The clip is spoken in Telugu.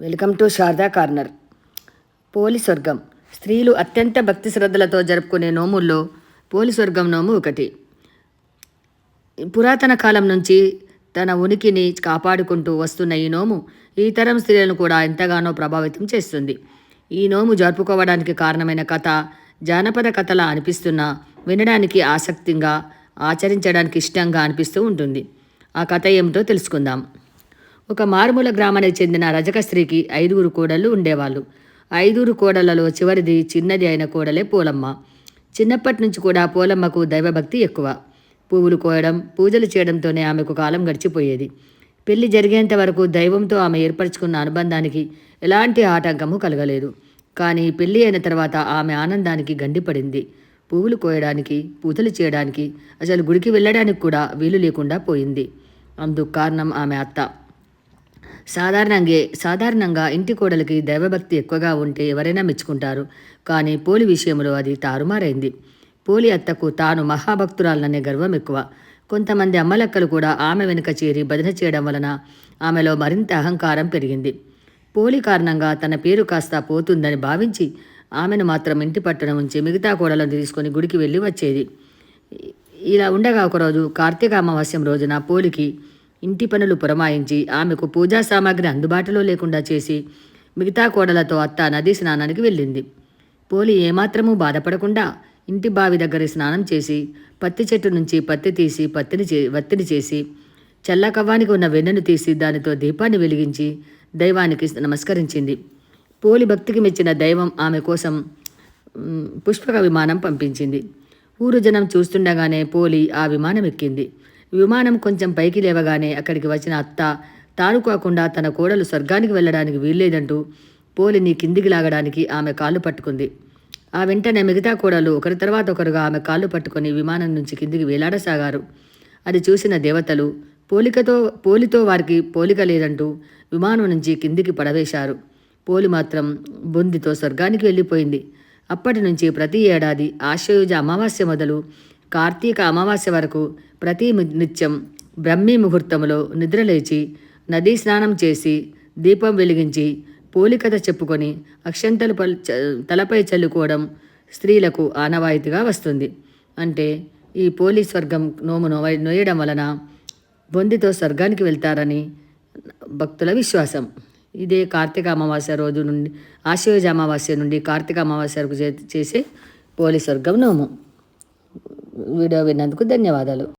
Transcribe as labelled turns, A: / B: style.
A: Welcome to Sharada corner. పోలి స్వర్గం. స్త్రీలు అత్యంత భక్తి శ్రద్ధలతో జరుపుకునే నోముల్లో పోలి స్వర్గం నోము ఒకటి. పురాతన కాలం నుంచి తన ఉనికిని కాపాడుకుంటూ వస్తున్న ఈ నోము ఈ తరం స్త్రీలను కూడా ఎంతగానో ప్రభావితం చేస్తుంది. ఈ నోము జరుపుకోవడానికి కారణమైన కథ జానపద కథలా అనిపిస్తున్నా వినడానికి ఆసక్తిగా ఆచరించడానికి ఇష్టంగా అనిపిస్తూ ఉంటుంది. ఆ కథ ఏమిటో తెలుసుకుందాం. ఒక మారుమూల గ్రామానికి చెందిన రజక స్త్రీకి ఐదుగురు కోడళ్ళు ఉండేవాళ్ళు. ఐదుగురు కోడళ్ళలో చివరిది చిన్నది అయిన కోడలే పోలమ్మ. చిన్నప్పటి నుంచి కూడా పోలమ్మకు దైవభక్తి ఎక్కువ. పువ్వులు కోయడం పూజలు చేయడంతోనే ఆమెకు కాలం గడిచిపోయేది. పెళ్ళి జరిగేంత వరకు దైవంతో ఆమె ఏర్పరచుకున్న అనుబంధానికి ఎలాంటి ఆటంకము కలగలేదు. కానీ పెళ్ళి అయిన తర్వాత ఆమె ఆనందానికి గండిపడింది. పువ్వులు కోయడానికి పూజలు చేయడానికి అసలు గుడికి వెళ్ళడానికి కూడా వీలు లేకుండా పోయింది. అందుకు కారణం ఆమె అత్త. సాధారణంగా సాధారణంగా ఇంటి కోడలికి దైవభక్తి ఎక్కువగా ఉంటే ఎవరైనా మెచ్చుకుంటారు. కానీ పోలి విషయంలో అది తారుమారైంది. పోలి అత్తకు తాను మహాభక్తురాలనే గర్వం ఎక్కువ. కొంతమంది అమ్మలక్కలు కూడా ఆమె వెనుక చేరి భజన చేయడం వలన ఆమెలో మరింత అహంకారం పెరిగింది. పోలి కారణంగా తన పేరు కాస్త పోతుందని భావించి ఆమెను మాత్రం ఇంటి పట్టున ఉంచి మిగతా కోడలను తీసుకొని గుడికి వెళ్ళి వచ్చేది. ఇలా ఉండగా ఒకరోజు కార్తీక అమావాస్యం రోజున పోలికి ఇంటి పనులు పురమాయించి ఆమెకు పూజా సామాగ్రి అందుబాటులో లేకుండా చేసి మిగతా కోడలతో అత్త నదీ స్నానానికి వెళ్ళింది. పోలి ఏమాత్రమూ బాధపడకుండా ఇంటి బావి దగ్గర స్నానం చేసి పత్తి చెట్టు నుంచి పత్తి తీసి పత్తిని చే వత్తిని చేసి చల్లకవ్వానికి ఉన్న వెన్నెను తీసి దానితో దీపాన్ని వెలిగించి దైవానికి నమస్కరించింది. పోలి భక్తికి మెచ్చిన దైవం ఆమె కోసం పుష్పక విమానం పంపించింది. ఊరు జనం చూస్తుండగానే పోలి ఆ విమానం ఎక్కింది విమానం కొంచెం పైకి లేవగానే అక్కడికి వచ్చిన అత్త తాను కాకుండా తన కోడలు స్వర్గానికి వెళ్ళడానికి వీల్లేదంటూ పోలిని కిందికి లాగడానికి ఆమె కాళ్ళు పట్టుకుంది. ఆ వెంటనే మిగతా కోడలు ఒకరి తర్వాత ఒకరుగా ఆమె కాళ్ళు పట్టుకొని విమానం నుంచి కిందికి వేలాడసాగారు. అది చూసిన దేవతలు పోలికతో పోలితో వారికి పోలిక లేదంటూ విమానం నుంచి కిందికి పడవేశారు. పోలి మాత్రం బొందితో స్వర్గానికి వెళ్ళిపోయింది. అప్పటి నుంచి ప్రతి ఏడాది ఆశ్వయుజ అమావాస్య మొదలు కార్తీక అమావాస్య వరకు ప్రతి నిత్యం బ్రహ్మీ ముహూర్తంలో నిద్రలేచి నదీ స్నానం చేసి దీపం వెలిగించి పోలికథ చెప్పుకొని అక్షంతలు పల్ చ- తలపై చల్లుకోవడం స్త్రీలకు ఆనవాయితీగా వస్తుంది. అంటే ఈ పోలీ స్వర్గం నోము నోవ- నోయడం వలన బొందితో స్వర్గానికి వెళ్తారని భక్తుల విశ్వాసం. ఇదే కార్తీక అమావాస్య రోజు నుండి ఆశ్వయుజ అమావాస్య నుండి కార్తీక అమావాస్య వరకు చే- చేసే పోలీ స్వర్గం నోము. వీడియో విన్నందుకు ధన్యవాదాలు.